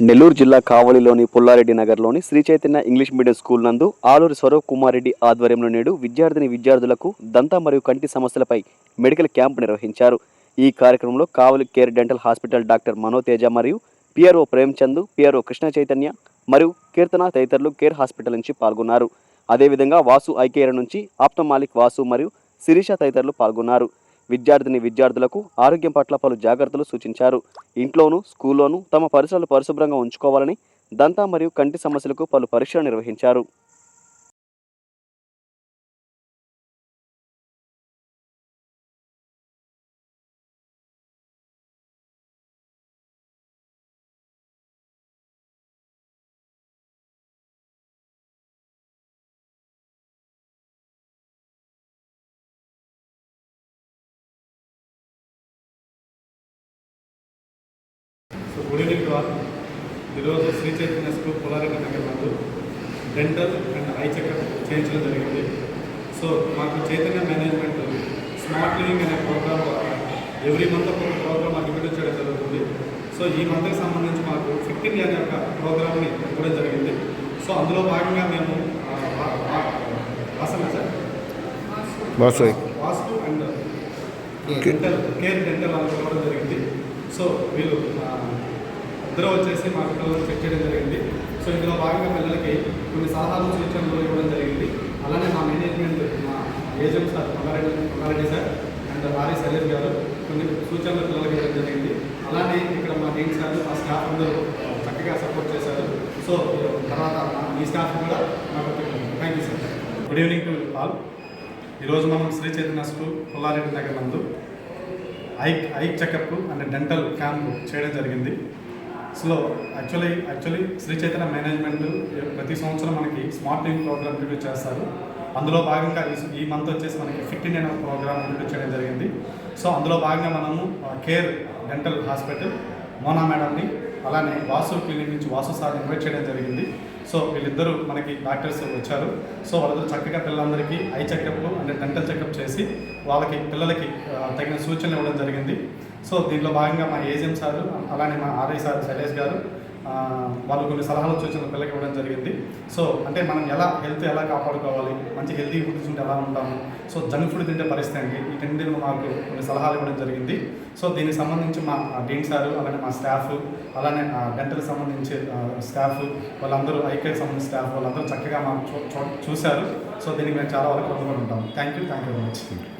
నెల్లూరు జిల్లా కావలిలోని పుల్లారెడ్డి నగర్లోని Sri Chaitanya English medium school నందు ఆలూరి స్వరూప్ కుమార్ రెడ్డి ఆధ్వర్యంలో నేడు విద్యార్థిని విద్యార్థులకు దంత మరియు కంటి సమస్యలపై మెడికల్ క్యాంప్ నిర్వహించారు. ఈ కార్యక్రమంలో Kavali care dental hospital doctor Manoteja మరియు పిఆర్ఓ ప్రేమ్చంద్ పిఆర్ఓ కృష్ణ చైతన్య మరియు కీర్తన తదితరులు కేర్ హాస్పిటల్ నుంచి పాల్గొన్నారు. అదేవిధంగా వాసు ఐకేర్ నుంచి ఆప్తమాలిక్ వాసు మరియు శిరీష తదితరులు పాల్గొన్నారు. విద్యార్థిని విద్యార్థులకు ఆరోగ్యం పట్ల పలు జాగ్రత్తలు సూచించారు. ఇంట్లోనూ స్కూల్లోనూ తమ పరిసరాలు పరిశుభ్రంగా ఉంచుకోవాలని దంత మరియు కంటి సమస్యలకు పలు పరీక్షలు నిర్వహించారు. So good evening to all ఈరోజు శ్రీ చైతన్య స్కూల్ పులారెడ్డి నగర్ నందు డెంటల్ అండ్ ఐ చెకప్ చేయించడం జరిగింది. సో మాకు చైతన్య మేనేజ్మెంట్ స్మార్ట్ లివింగ్ అనే ప్రోగ్రామ్ ఎవ్రీ మంత్ ఒక ప్రోగ్రామ్ అడ్మిట్ చేయడం జరుగుతుంది. సో ఈ మంత్కి సంబంధించి మాకు ఫిఫ్టీన్ అనే ఒక ప్రోగ్రామ్ని ఇవ్వడం జరిగింది. సో అందులో భాగంగా మేము ఆ, వా- వా- వాసన సార్. వాసు వాస్తు అండ్ డెంటల్ కేర్ డెంటల్ అని ఇవ్వడం జరిగింది. సో వీళ్ళు ఆ, ఇద్దరు వచ్చేసి మా పిల్లలను చెక్ చేయడం జరిగింది. సో ఇందులో భాగంగా పిల్లలకి కొన్ని సలహాలు సూచనలు ఇవ్వడం జరిగింది. అలానే మా మేనేజ్మెంట్ మా agent sir Kongareddy Kongareddy sir and RS Shailesh garu కొన్ని సూచనలు పిల్లలకి ఇవ్వడం జరిగింది. అలానే ఇక్కడ మా డీన్ సార్ మా స్టాఫ్ అందరూ చక్కగా సపోర్ట్ చేశారు. సో తర్వాత మీ స్టాఫ్ కూడా మాకు thank you sir good evening to all ఈరోజు మనం శ్రీ చైతన్య స్కూల్ పుల్లారెడ్డి నగర్ నందు eye eye checkup and dental camp చేయడం జరిగింది. So actually actually Sri Chaitanya management ప్రతి సంవత్సరం మనకి స్మార్ట్ లివింగ్ ప్రోగ్రామ్ ఇంట్రడ్యూస్ చేస్తారు. అందులో భాగంగా ఈ- మంత్ వచ్చేసి మనకి ఫిఫ్టీన్ ఇండియన్ ప్రోగ్రామ్ ఇంట్రడ్యూస్ చేయడం జరిగింది. సో అందులో భాగంగా మనము కేర్ డెంటల్ హాస్పిటల్ మోనా మేడంని అలానే వాసు క్లినిక్ నుంచి వాసు సార్ ఇన్వైట్ చేయడం జరిగింది. సో వీళ్ళిద్దరూ మనకి డాక్టర్స్ వచ్చారు. సో వాళ్ళిద్దరు చక్కగా పిల్లలందరికీ eye checkup and dental checkup చేసి వాళ్ళకి పిల్లలకి తగిన సూచనలు ఇవ్వడం జరిగింది. సో దీంట్లో భాగంగా మా ఏజెంట్ సార్ అలానే మా ఆర్ఐ సార్ శైలేష్ గారు వాళ్ళు కొన్ని సలహాలు సూచనలు పిల్లలకి ఇవ్వడం జరిగింది. సో అంటే మనం ఎలా హెల్త్ ఎలా కాపాడుకోవాలి మంచి హెల్తీ ఫుడ్ తింటే ఎలా ఉంటాము సో జంక్ ఫుడ్ తింటే పరిస్థితి ఈ వీటన్నిటిలో మాకు కొన్ని సలహాలు ఇవ్వడం జరిగింది. సో దీనికి సంబంధించి మా డీన్ సారు అలానే మా స్టాఫ్ అలానే డెంటల్ సంబంధించి స్టాఫ్ వాళ్ళందరూ ఐకేకి సంబంధించిన స్టాఫ్ వాళ్ళందరూ చక్కగా మాకు చూ- చూ- చూశారు. సో దీనికి మేము చాలా వరకు రుణపడి ఉంటాం thank you thank you very much.